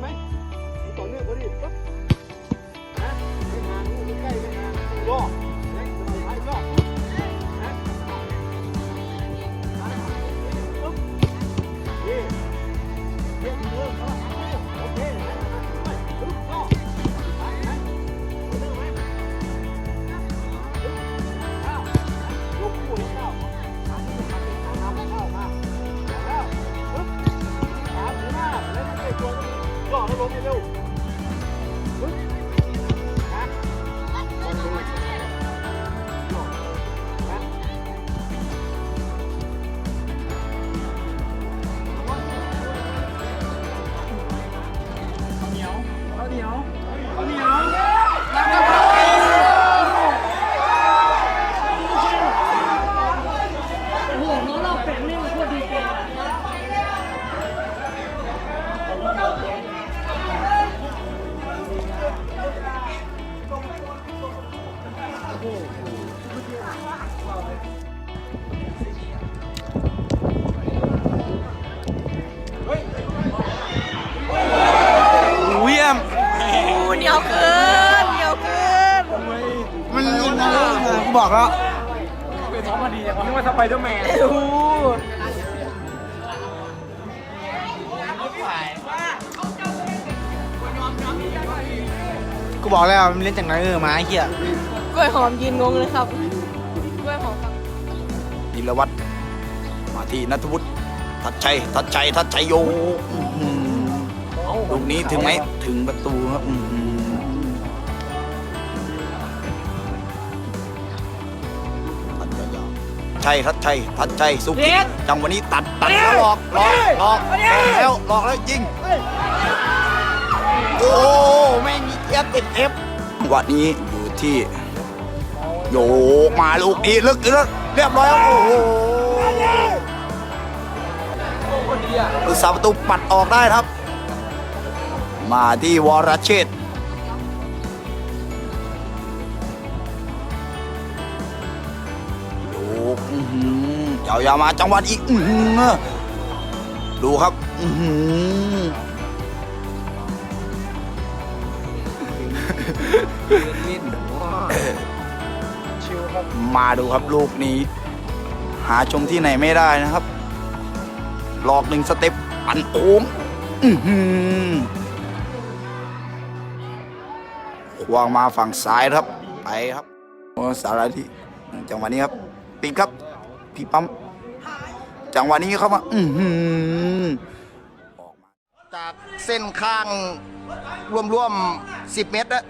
ไหมต่อเนื่องพอดีปั๊บ กูบอกแล้วนึกว่าสไปเดอร์แมนโอ้โหกูบอกแล้วมันเล่นจากไหนเออมาไอ้เหี้ยกล้วยหอมยืนงงเลยครับ กล้วยหอมครับนิรวัตรมาที่นัทวุฒิทัดชัยทัดชัยทัดชัยโยอื้อหือลูกนี้ถึงไหมถึงประตูครับอื้อหือ ใช่ทัดชัยทัดชัยสุกิจจังหวะนี้ตัดตัดแล้วหลอกหลอกหลอกหลอกแล้วหลอกแล้วยิงโอ้แม่งเอฟติดเอฟวันนี้อยู่ที่โยกมาลูกนี้ลึกลึกเรียบร้อยแล้วโอ้โหอุตสาหประตูปัดออกได้ครับ มาที่วรเชษ อย่ามาจังหวัดอีกดูครับมาดูครับลูกนี้ หาชมที่ไหนไม่ได้นะครับ หลอกหนึ่งสเต็ปอันโค้งควางมาฝั่งซ้ายครับ ไปครับสารที่จังหวะนี้ครับปิดครับ พี่ปั๊มจังหวะนี้เข้ามาอื้อหือกมาจากเส้นข้างรวมๆ10เมตรนะ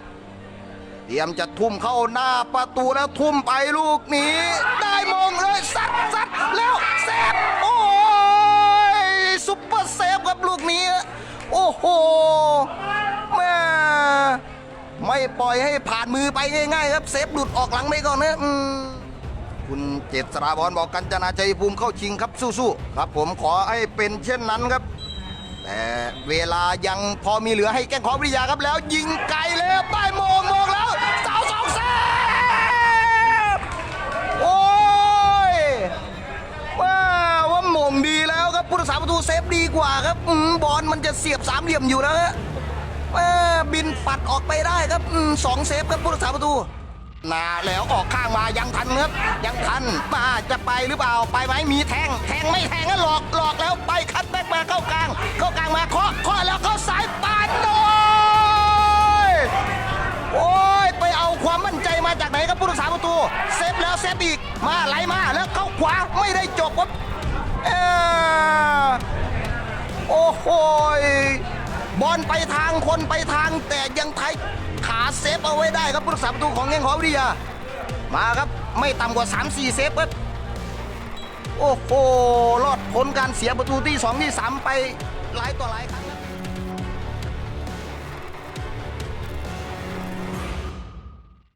เตรียมจะทุ่มเข้าหน้าประตูแล้วทุ่มไปลูกนี้ ได้มงเลยซัดซัดแล้วเซฟโอ้ยซุปเปอร์เซฟครับลูกนี้ โอ้โหแม่ไม่ปล่อยให้ผ่านมือไปง่ายๆครับ เซฟหลุดออกหลังไปก่อนนะอืม คุณเจษราบอลบอกกันจนาชัยภูมิเข้าชิงครับสู้ๆครับ ผมขอให้เป็นเช่นนั้นครับ แต่เวลายังพอมีเหลือให้แก้งขอวิยาครับแล้ว ยิงไกลแล้วได้โมงโมงแล้วเสาสองเซฟโอ้ยว่าว่ามงดีแล้วครับผู้รักษาประตูเซฟดีกว่าครับอบอลมันจะเสียบสามเหลี่ยมอยู่นะฮะว่าบินปัดออกไปได้ครับสองเซฟครับผู้รักษาประตู นาแล้วออกข้างมายังทันครับยังทันมาจะไปหรือเปล่าไปไหมมีแทงแทงไม่แทงก็หลอกหลอกแล้วไปคัดแบ็กมาเข้ากลาง เข้ากลางมาเคาะเคาะแล้วเข้าสายปานโดยโอ้ยไปเอาความมั่นใจมาจากไหนครับผู้รักษาประตูเซฟแล้วเซฟอีกมาไหลมาแล้วเข้าขวาไม่ได้จบครับเออโอ้โหย บอลไปทางคนไปทางแต่ยังไทยขาเซฟเอาไว้ได้ครับผู้รักษาประตูของเงงหอวิทยา มาครับไม่ต่ำกว่า 3-4 เซฟครับโอ้โหรอดพ้นการเสียประตูที่ 2 ที่ 3 ไปหลายต่อหลายครั้ง